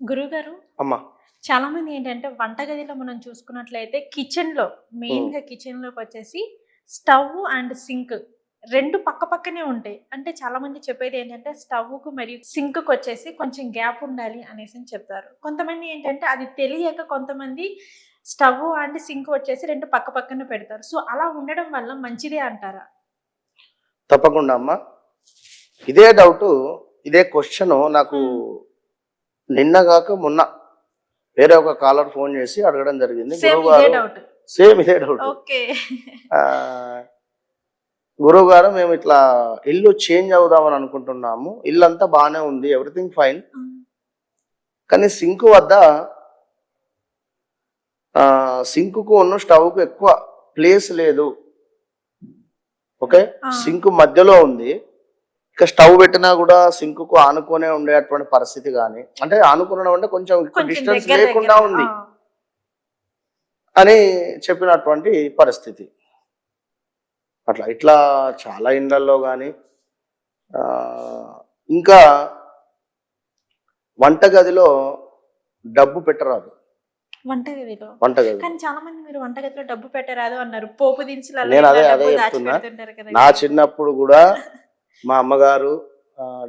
గురుగారు అమ్మా. చాలా మంది ఏంటంటే వంటగదిలో మనం చూసుకున్నట్లయితే కిచెన్లో మెయిన్గా కిచెన్లోకి వచ్చేసి స్టవ్ అండ్ సింక్ రెండు పక్క పక్కనే ఉంటాయి. అంటే చాలా మంది చెప్పేది ఏంటంటే స్టవ్కు మరియు సింక్కు వచ్చేసి కొంచెం గ్యాప్ ఉండాలి అనేసి అని చెప్తారు. కొంతమంది ఏంటంటే అది తెలియక కొంతమంది స్టవ్ అండ్ సింక్ వచ్చేసి రెండు పక్క పక్కన పెడతారు. సో అలా ఉండడం వల్ల మంచిదే అంటారా? తప్పకుండా అమ్మా. ఇదే డౌట్ ఇదే క్వశ్చన్ నాకు నిన్న కాక మొన్న వేరే ఒక కాలర్ ఫోన్ చేసి అడగడం జరిగింది. సేమ్ గురువు ఇదే గారు డౌట్ సేమ్ ఇదే డౌట్ ఓకే. గురువు గారు మేము ఇట్లా ఇల్లు చేంజ్ అవుదామని అనుకుంటున్నాము. ఇల్లు అంతా బాగానే ఉంది ఎవ్రీథింగ్ ఫైన్ కానీ సింక్ వద్ద సింకుకు ఉన్న స్టవ్కు ఎక్కువ ప్లేస్ లేదు. ఓకే. సింక్ మధ్యలో ఉంది. ఇక స్టవ్ పెట్టినా కూడా సింకుకు ఆనుకునే ఉండేటువంటి పరిస్థితి కానీ అంటే ఆనుకునడం అంటే కొంచెం డిస్టెన్స్ లేకుండా ఉంది. అని చెప్పినటువంటి పరిస్థితి. అట్లా ఇట్లా చాలా ఇండ్లల్లో కానీ ఇంకా వంటగదిలో డబ్బు పెట్టరాదు. వంటగదిలో? వంటగది. కానీ చాలా మంది మీరు వంటగదిలో డబ్బు పెట్టరాదు అన్నారు. పోపు నేను అదే- అదే చెప్తున్నా. నా చిన్నప్పుడు కూడా మా అమ్మగారు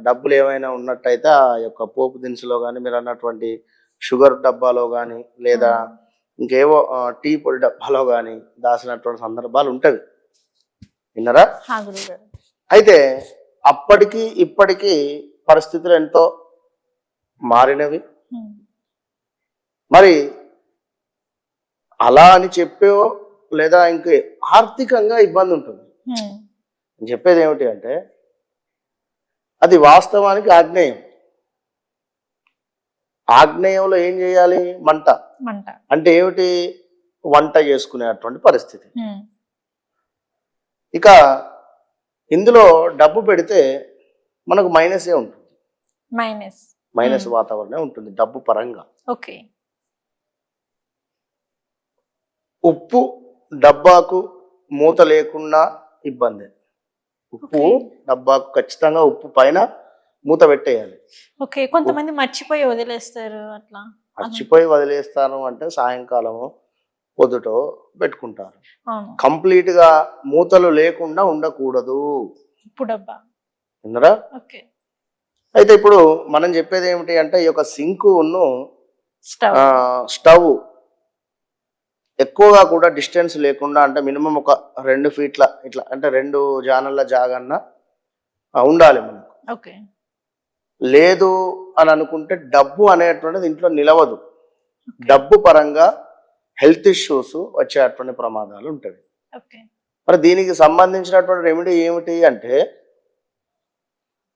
డబ్బులు ఏమైనా ఉన్నట్టయితే ఆ యొక్క పోపు దినుసులో కానీ మీరు అన్నటువంటి షుగర్ డబ్బాలో కానీ లేదా ఇంకేవో టీ పొడి డబ్బాలో కానీ దాచినటువంటి సందర్భాలు ఉంటవి. విన్నారా. అయితే అప్పటికి ఇప్పటికీ పరిస్థితులు ఎంతో మారినవి. మరి అలా అని చెప్పో లేదా ఇంకే ఆర్థికంగా ఇబ్బంది ఉంటుంది. చెప్పేది ఏమిటి అంటే అది వాస్తవానికి ఆగ్నేయం. ఆగ్నేయంలో ఏం చేయాలి? మంట. మంట. అంటే ఏమిటి? వంట చేసుకునేటువంటి పరిస్థితి. ఇక ఇందులో డబ్బు పెడితే మనకు మైనసే ఉంటుంది. మైనస్. మైనస్. వాతావరణమే ఉంటుంది డబ్బు పరంగా. ఓకే. ఉప్పు డబ్బాకు మూత లేకుండా ఇబ్బంది. ఉప్పు. డబ్బాకు ఖచ్చితంగా ఉప్పు పైన మూత పెట్టేయాలి. ఓకే కొంతమంది మర్చిపోయి వదిలేస్తారు అట్లా. మర్చిపోయి వదిలేస్తాను అంటే సాయంకాలము పొద్దుటో పెట్టుకుంటారు. కంప్లీట్గా మూతలు లేకుండా ఉండకూడదు. ఉప్పు డబ్బా. ఓకే. అయితే ఇప్పుడు మనం చెప్పేది ఏమిటి అంటే ఈ యొక్క సింకు ఉన్ను స్టవ్. ఆ, స్టవ్. ఎక్కువగా కూడా డిస్టెన్స్ లేకుండా అంటే మినిమం ఒక రెండు ఫీట్ల ఇట్లా అంటే రెండు జానల్ల జాగన్న ఉండాలి మనకు. ఓకే. లేదు అని అనుకుంటే డబ్బు అనేటువంటిది ఇంట్లో నిలవదు. డబ్బు పరంగా హెల్త్ ఇష్యూస్ వచ్చేటువంటి ప్రమాదాలు ఉంటాయి ఓకే. మరి దీనికి సంబంధించినటువంటి రెమెడీ ఏమిటి అంటే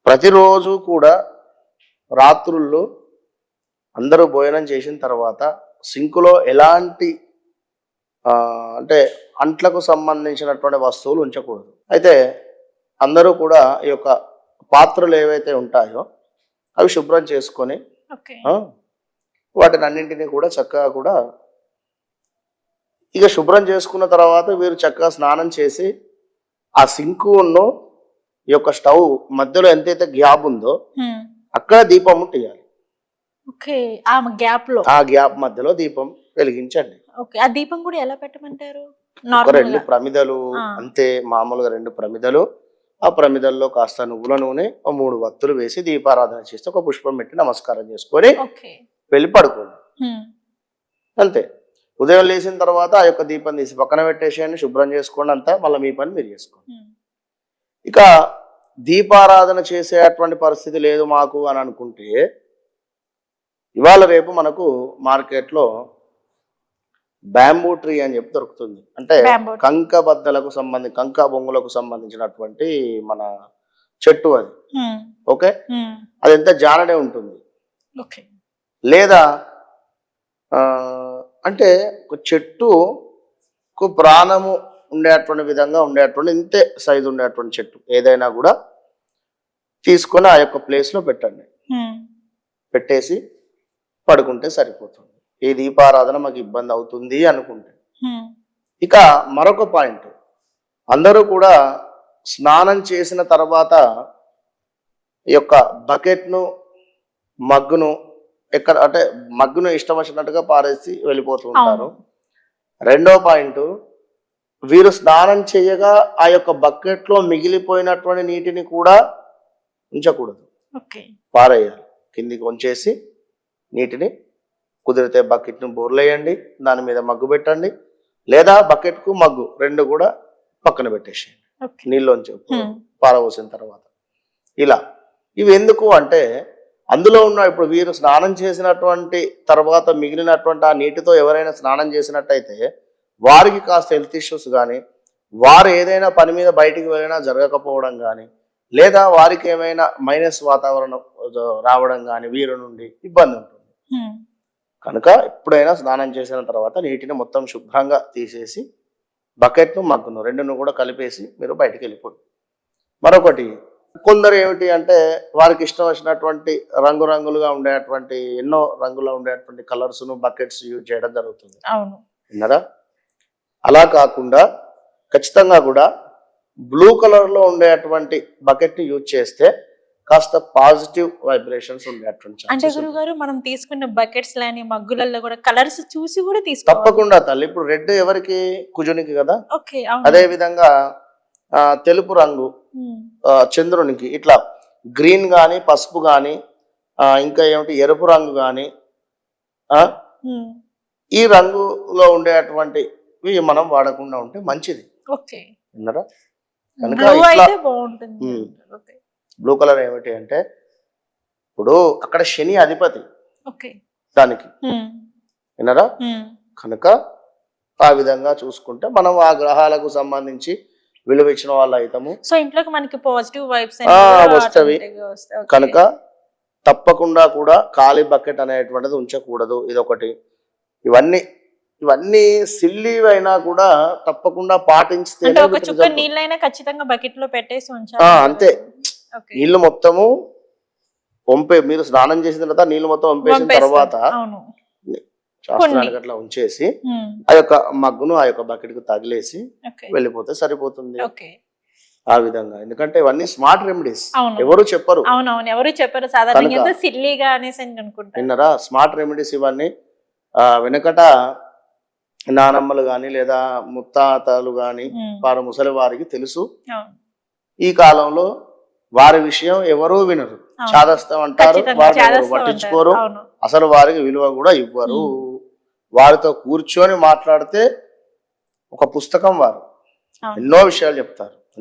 ప్రతిరోజు కూడా రాత్రుల్లో అందరూ భోజనం చేసిన తర్వాత సింకులో ఎలాంటి అంటే అంట్లకు సంబంధించినటువంటి వస్తువులు ఉంచకూడదు. అయితే అందరూ కూడా ఈ యొక్క పాత్రలు ఏవైతే ఉంటాయో అవి శుభ్రం చేసుకొని వాటిని అన్నింటినీ కూడా చక్కగా కూడా ఇక శుభ్రం చేసుకున్న తర్వాత వీరు చక్కగా స్నానం చేసి ఆ సింకును ఈ యొక్క స్టవ్ మధ్యలో ఎంతైతే గ్యాప్ ఉందో. అక్కడ దీపం ముట్టియాలి ఓకే. ఆ గ్యాప్లో ఆ గ్యాప్ మధ్యలో దీపం వెలిగించండి. ఓకే. ఆ దీపం కూడా ఎలా పెట్టమంటారు? రెండు ప్రమిదలు. అంతే మామూలుగా రెండు ప్రమిదలు. ఆ ప్రమిదల్లో కాస్త నువ్వుల నూనె మూడు వత్తులు వేసి దీపారాధన చేస్తే ఒక పుష్పం పెట్టి నమస్కారం చేసుకొని వెళ్ళి పడుకోండి. అంతే. ఉదయం లేచిన తర్వాత ఆ యొక్క దీపం తీసి పక్కన పెట్టేసేయండి శుభ్రం చేసుకోండి అంతా మళ్ళీ మీ పని మీరు చేసుకోండి. ఇక దీపారాధన చేసేటువంటి పరిస్థితి లేదు మాకు అని అనుకుంటే ఇవాళ రేపు మనకు మార్కెట్లో బ్యాంబూ ట్రీ అని చెప్పి దొరుకుతుంది అంటే. కంక బద్దలకు సంబంధించి కంక బొంగులకు సంబంధించినటువంటి మన చెట్టు అది. ఓకే. అది ఎంత జానడే ఉంటుంది ఓకే లేదా అంటే ఒక చెట్టుకు ప్రాణము ఉండేటువంటి విధంగా ఉండేటువంటి ఇంతే సైజు ఉండేటువంటి చెట్టు ఏదైనా కూడా తీసుకొని ఆ యొక్క ప్లేస్లో పెట్టండి. పెట్టేసి పడుకుంటే సరిపోతుంది ఈ దీపారాధన మాకు ఇబ్బంది అవుతుంది అనుకుంటే. ఇక మరొక పాయింట్. అందరూ కూడా స్నానం చేసిన తర్వాత ఈ యొక్క బకెట్ను మగ్గును ఎక్కడ అంటే మగ్గును ఇష్టం వచ్చినట్టుగా పారేసి వెళ్ళిపోతూ ఉంటారు. రెండో పాయింట్ వీరు స్నానం చేయగా ఆ యొక్క బకెట్లో మిగిలిపోయినటువంటి నీటిని కూడా ఉంచకూడదు. ఓకే. పారేయాలి. కిందికి వంచేసి నీటిని కుదిరితే బకెట్ను బోర్లేయండి దాని మీద మగ్గు పెట్టండి లేదా బకెట్కు మగ్గు రెండు కూడా పక్కన పెట్టేసేయండి. నీళ్ళలోంచి హ్మ్. పారబోసిన తర్వాత. ఇలా. ఇవి ఎందుకు అంటే అందులో ఉన్న ఇప్పుడు వీరు స్నానం చేసినటువంటి తర్వాత మిగిలినటువంటి ఆ నీటితో ఎవరైనా స్నానం చేసినట్టయితే వారికి కాస్త హెల్త్ ఇష్యూస్ కానీ వారు ఏదైనా పని మీద బయటికి వెళ్ళినా జరగకపోవడం కానీ లేదా వారికి ఏమైనా మైనస్ వాతావరణం రావడం కానీ వీరు నుండి ఇబ్బంది ఉంటుంది. కనుక ఎప్పుడైనా స్నానం చేసిన తర్వాత నీటిని మొత్తం శుభ్రంగా తీసేసి బకెట్ను మగ్గును రెండును కూడా కలిపేసి మీరు బయటికి వెళ్ళిపోండి. మరొకటి కొందరు ఏమిటి అంటే వారికి ఇష్టం వచ్చినటువంటి రంగురంగులుగా ఉండేటువంటి ఎన్నో రంగులో ఉండేటువంటి కలర్స్ను బకెట్స్ యూజ్ చేయడం జరుగుతుంది. అవును. విన్నారా? అలా కాకుండా ఖచ్చితంగా కూడా బ్లూ కలర్లో ఉండేటువంటి బకెట్ని యూజ్ చేస్తే కాస్త పాజిటివ్ వైబ్రేషన్స్ ఉండేటువంటి అంటే. గురుగారు మనం తీసుకున్న బకెట్స్ లాని మగ్గులలో కూడా కలర్స్ చూసి కూడా తీసుకోవాలి. తప్పకుండా తల్లి. ఇప్పుడు రెడ్ ఎవరికి? కుజునికి కదా? అదే విధంగా తెలుపు రంగు చంద్రునికి. ఇట్లా గ్రీన్ కానీ పసుపు కానీ ఇంకా ఏమిటి? ఎరుపు రంగు హ్మ్. ఈ రంగులో ఉండేటువంటివి మనం వాడకుండా ఉంటే మంచిది. ఓకే. కనుక ఇట్లా బ్లూ కలర్ ఏమిటి అంటే ఇప్పుడు అక్కడ శని అధిపతి ఓకే. దానికి. విన్నారా. కనుక ఆ విధంగా చూసుకుంటే మనం ఆ గ్రహాలకు సంబంధించి విలువ ఇచ్చిన వాళ్ళు అవుతాము సో ఇంట్లోకి మనకి పాజిటివ్ వైబ్స్ వస్తవి. కనుక తప్పకుండా కూడా ఖాళీ బకెట్ అనేటువంటిది ఉంచకూడదు. ఇదొకటి. ఇవన్నీ ఇవన్నీ సిల్లీ అయినా కూడా తప్పకుండా పాటించితే అంటే ఒక చుక్క నీళ్ళైనా ఖచ్చితంగా బకెట్లో పెట్టేసి ఉంచాలి. అంతే. నీళ్ళు మొత్తము పంపే మీరు స్నానం చేసిన తర్వాత నీళ్ళు మొత్తం పంపేసిన. తర్వాత శాస్త్రానికి అట్లా ఉంచేసి. ఆ యొక్క మగ్గును ఆ యొక్క బకెట్కు తగిలేసి వెళ్ళిపోతే సరిపోతుంది. ఆ విధంగా. ఎందుకంటే ఇవన్నీ స్మార్ట్ రెమెడీస్. ఎవరు చెప్పరు. అవునవును. ఎవరు చెప్పారు. సాధారణంగా సిల్లీగా అనేసి అనుకుంటారు? విన్నారా? స్మార్ట్ రెమెడీస్ ఇవన్నీ ఆ, వెనకట నానమ్మలు కానీ లేదా ముత్తాతలు హ్మ్. వారు ముసలి వారికి తెలుసు. ఈ కాలంలో వారి విషయం ఎవరూ వినరు. చాదస్తం అంటారు పట్టించుకోరు. అసలు వారికి విలువ కూడా ఇవ్వరు. వారితో కూర్చొని మాట్లాడితే ఒక పుస్తకం వారు. ఎన్నో విషయాలు చెప్తారు.